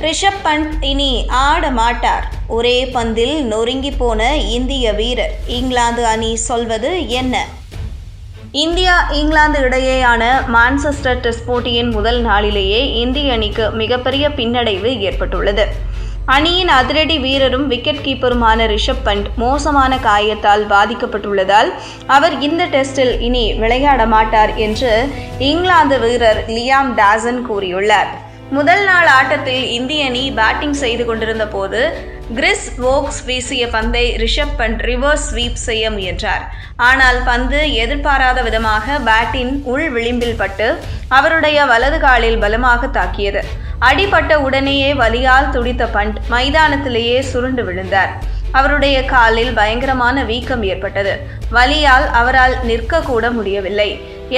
ரிஷப் பண்ட் இனி ஆட மாட்டார். ஒரே பந்தில் நொறுங்கி போன இந்திய வீரர் இங்கிலாந்து அணி சொல்வது என்ன? இந்தியா இங்கிலாந்து இடையேயான மான்செஸ்டர் டெஸ்ட் போட்டியின் முதல் நாளிலேயே இந்திய அணிக்கு மிகப்பெரிய பின்னடைவு ஏற்பட்டுள்ளது. அணியின் அதிரடி வீரரும் விக்கெட் கீப்பருமான ரிஷப் பண்ட் மோசமான காயத்தால் பாதிக்கப்பட்டுள்ளதால் அவர் இந்த டெஸ்டில் இனி விளையாட மாட்டார் என்று இங்கிலாந்து வீரர் லியாம் டாசன் கூறியுள்ளார். முதல் நாள் ஆட்டத்தில் இந்திய அணி பேட்டிங் செய்து கொண்டிருந்த போது கிறிஸ் வோக்ஸ் வீசிய பந்தை ரிஷப் பண்ட் ரிவர்ஸ் ஸ்வீப் செய்ய முயன்றார். ஆனால் பந்து எதிர்பாராத விதமாக பேட்டின் உள் விளிம்பில் பட்டு அவருடைய வலது காலில் பலமாக தாக்கியது. அடிபட்ட உடனேயே வலியால் துடித்த பண்ட் மைதானத்திலேயே சுருண்டு விழுந்தார். அவருடைய காலில் பயங்கரமான வீக்கம் ஏற்பட்டது. வலியால் அவரால் நிற்க கூட முடியவில்லை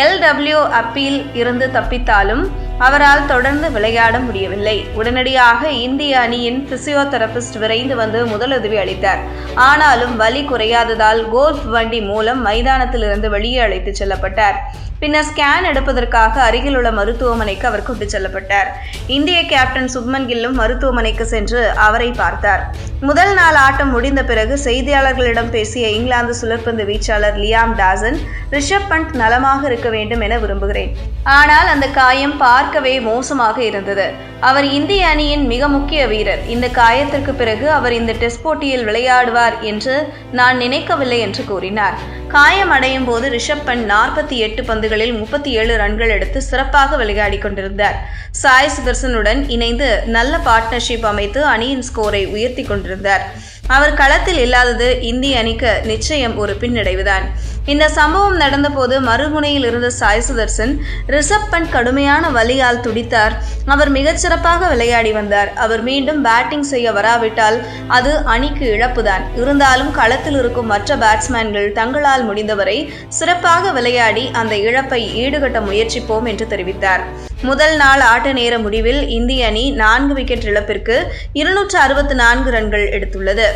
எல்டபிள்யூ அப்பீல் இருந்து தப்பித்தாலும் அவரால் தொடர்ந்து விளையாட முடியவில்லை. உடனடியாக இந்திய அணியின் பிசியோதெரபிஸ்ட் விரைந்து வந்து முதலுதவி அளித்தார். ஆனாலும் வலி குறையாததால் கோல்ஃப் வண்டி மூலம் மைதானத்திலிருந்து வெளியே அழைத்துச் செல்லப்பட்டார். பின்னர் ஸ்கேன் எடுப்பதற்காக அருகில் உள்ள மருத்துவமனைக்கு அவர் கொண்டு செல்லப்பட்டார். இந்திய கேப்டன் சுப்மன் கில்லும் மருத்துவமனைக்கு சென்று அவரை பார்த்தார். முதல் நாள் ஆட்டம் முடிந்த பிறகு செய்தியாளர்களிடம் பேசிய இங்கிலாந்து சுழற்பந்து வீச்சாளர் லியாம் டாசன் ரிஷப் பண்ட் நலமாக இருக்க வேண்டும் என விரும்புகிறேன். ஆனால் அந்த காயம் பார்க்கவே மோசமாக இருந்தது. அவர் இந்திய அணியின் மிக முக்கிய வீரர். இந்த காயத்திற்கு பிறகு அவர் இந்த டெஸ்ட் போட்டியில் விளையாடுவார் என்று நான் நினைக்கவில்லை என்று கூறினார். காயம் அடையும் போது ரிஷப் பண்ட் நாற்பத்தி எட்டு பந்து பந்துகளில் முப்பத்தி ஏழு ரன்கள் எடுத்து சிறப்பாக விளையாடி கொண்டிருந்தார். சாய் சுதர்சனுடன் இணைந்து நல்ல பார்ட்னர்ஷிப் அமைத்து அணியின் ஸ்கோரை உயர்த்தி கொண்டிருந்தார். அவர் களத்தில் இல்லாதது இந்திய அணிக்கு நிச்சயம் ஒரு பின்னடைவுதான். இந்த சம்பவம் நடந்தபோது மறுமுனையில் இருந்த சாய் சுதர்சன் ரிஷப் பண்ட் கடுமையான வலியால் துடித்தார். அவர் மிகச்சிறப்பாக விளையாடி வந்தார். அவர் மீண்டும் பேட்டிங் செய்ய வராவிட்டால் அது அணிக்கு இழப்புதான். இருந்தாலும் களத்தில் இருக்கும் மற்ற பேட்ஸ்மேன்கள் தங்களால் முடிந்தவரை சிறப்பாக விளையாடி அந்த இழப்பை ஈடுகட்ட முயற்சிப்போம் என்று தெரிவித்தார். முதல் நாள் ஆட்ட நேர முடிவில் இந்திய அணி நான்கு விக்கெட் இழப்பிற்கு இருநூற்று அறுபத்து நான்கு ரன்கள் எடுத்துள்ளது.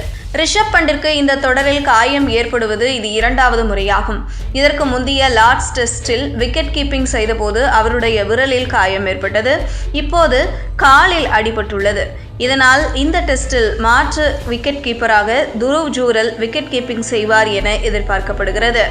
ரிஷப் பண்டிற்கு இந்த தொடரில் காயம் ஏற்படுவது இது இரண்டாவது முறையாகும். இதற்கு முந்தைய லார்ட்ஸ் டெஸ்டில் விக்கெட் கீப்பிங் செய்தபோது அவருடைய விரலில் காயம் ஏற்பட்டது. இப்போது காலில் அடிபட்டுள்ளது. இதனால் இந்த டெஸ்டில் மாற்று விக்கெட் கீப்பராக துருவ் ஜூரல் விக்கெட் கீப்பிங் செய்வார் என எதிர்பார்க்கப்படுகிறது.